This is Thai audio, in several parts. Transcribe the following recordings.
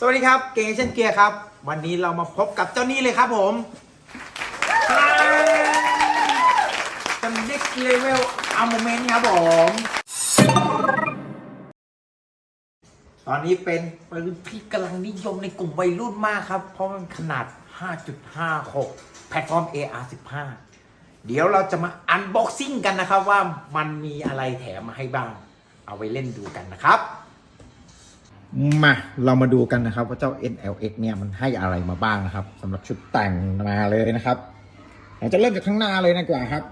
สวัสดีครับ เกงเช่นเกียร์ครับ วันนี้เรามาพบกับเจ้านี่เลยครับผมจำ next level a r m a m e n t ครับผม ตอนนี้เป็นปืนที่กำลังนิยมในกลุ่มวัยรุ่นมากครับ เพราะมันขนาด 5.56 แพลตฟอร์ม AR15 เดี๋ยวเราจะมาอันบ็อกซิ่งกันนะครับว่ามันมีอะไรแถมมาให้บ้าง เอาไว้เล่นดูกันนะครับ มาเรามาดูกันนะครับ ว่าเจ้า NLX เนี่ยมันให้อะไรมาบ้างนะครับสำหรับชุดแต่งมาเลยนะครับเราจะเริ่มจากข้างหน้าเลยดีกว่าครับ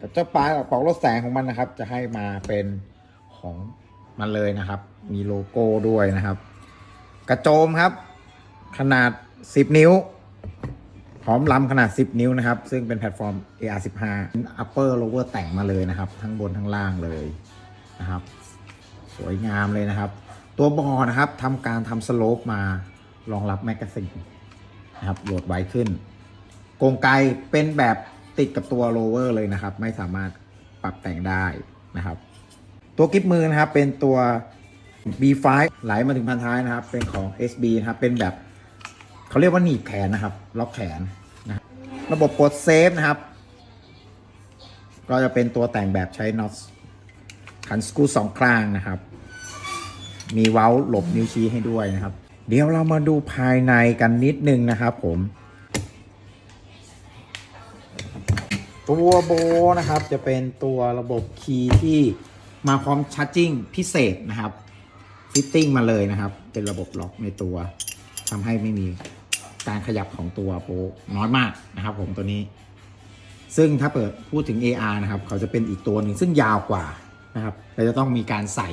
กับเจ้าปลายกระเป๋ารถแสงของมันนะครับ จะให้มาเป็นของมันเลยนะครับ มีโลโก้ด้วยนะครับ กระโจมครับ ขนาด 10 นิ้ว พร้อมลำขนาด 10 นิ้วนะครับ ซึ่งเป็นแพลตฟอร์ม AR15 upper lower แต่งมาเลยนะครับ ทั้งบนทั้งล่างเลยนะครับ สวยงามเลยนะครับ ตัวบอนะครับทำการทำสโลปมารองรับแมกกาซีนนะครับโหลดไวขึ้นกงไกเป็นแบบติดกับตัวโลเวอร์เลยนะครับ ไม่สามารถปรับแต่งได้นะครับ ตัวกิฟมือนะครับเป็นตัว B5 ไหลมาถึงพันท้ายนะครับ เป็นของ SB นะครับเป็นแบบเขาเรียกว่าหนีบแขนนะครับ ล็อกแขนนะรระบบปลดเซฟนะครับ ก็จะเป็นตัวแต่งแบบใช้น็อตขันสกูสองข้างนะครับ มีเว้าหลบนิ้วชี้ให้ด้วยนะครับ เดี๋ยวเรามาดูภายในกันนิดนึงนะครับผมตัวโบนะครับจะเป็นตัวระบบคีย์ที่มาพร้อมชาร์จิ่งพิเศษนะครับ ฟิตติ้งมาเลยนะครับ เป็นระบบล็อกในตัวทำให้ไม่มีการขยับของตัวโบน้อยมากนะครับ ผมตัวนี้ ซึ่งถ้าเปิดพูดถึง AR นะครับ เขาจะเป็นอีกตัวหนึ่งซึ่งยาวกว่านะครับเราจะต้องมีการใส่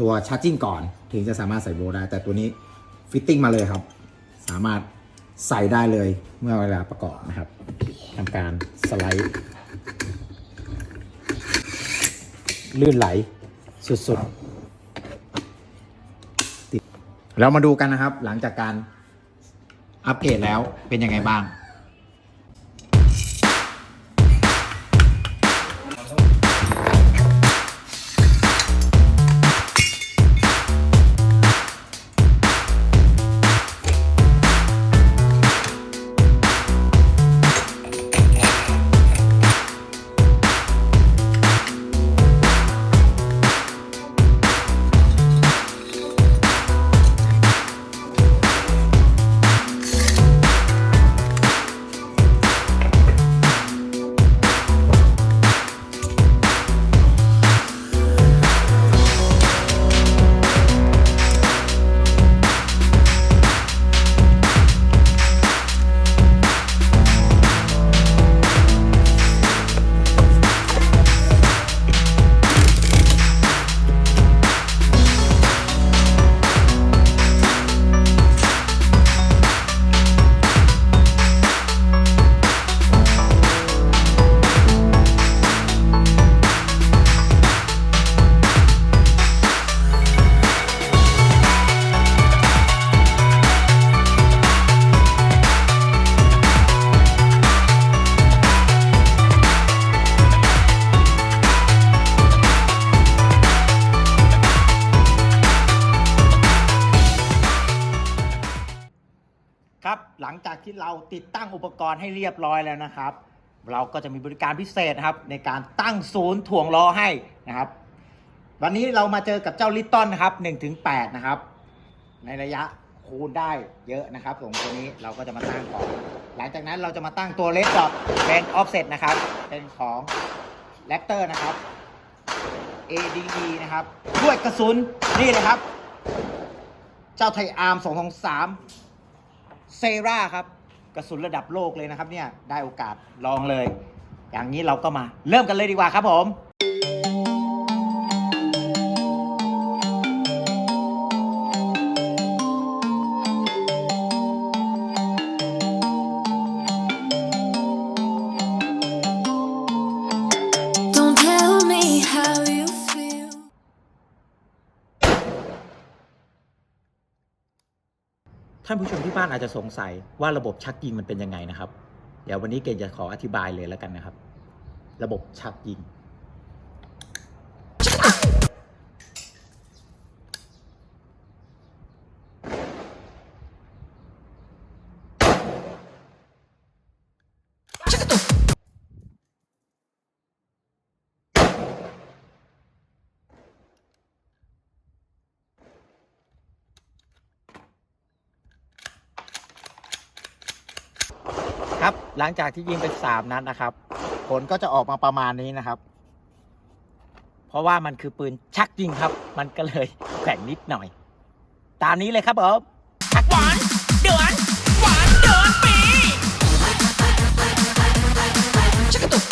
ตัวชาร์จิ่งก่อนถึงจะสามารถใส่โบได้ แต่ตัวนี้ฟิตติ้งมาเลยครับ สามารถใส่ได้เลยเมื่อเวลาประกอบนะครับทำการสไลด์ ลื่นไหลสุดๆดเรามาดูกันนะครับ หลังจากการอัปเกรดแล้วเป็นยังไงบ้าง ลังจากที่เราติดตั้งอุปกรณ์ให้เรียบร้อยแล้วนะครับ เราก็จะมีบริการพิเศษนะครับ ในการตั้งศูนย์ถ่วงล้อให้นะครับ วันนี้เรามาเจอกับเจ้าลิตตันนะครับ1ถึง8นะครับ ในระยะคูณได้เยอะนะครับตรงตัวนี้เราก็จะมาตั้งก่อน หลังจากนั้นเราจะมาตั้งตัวเลสดอทเป็นออฟเซตนะครับ เป็นของแรปเตอร์นะครับ ADE นะครับด้วยกระสุนนี่เลยครับ เจ้าไทอาร์ม223 เซราครับกระสุนระดับโลกเลยนะครับเนี่ยได้โอกาสลองเลย อย่างนี้เราก็มาเริ่มกันเลยดีกว่าครับผม ท่านผู้ชมที่บ้านอาจจะสงสัยว่าระบบชักยิงมันเป็นยังไงนะครับ เดี๋ยววันนี้เกณฑ์จะขออธิบายเลยแล้วกันนะครับ ระบบชักยิง ครับ หลังจากที่ยิงไปสามนัดนะครับ ผลก็จะออกมาประมาณนี้นะครับ เพราะว่ามันคือปืนชักยิงครับ มันก็เลยแข็งนิดหน่อย ตามนี้เลยครับผมหวานเดือนหวานเดือนปีชักกระตุก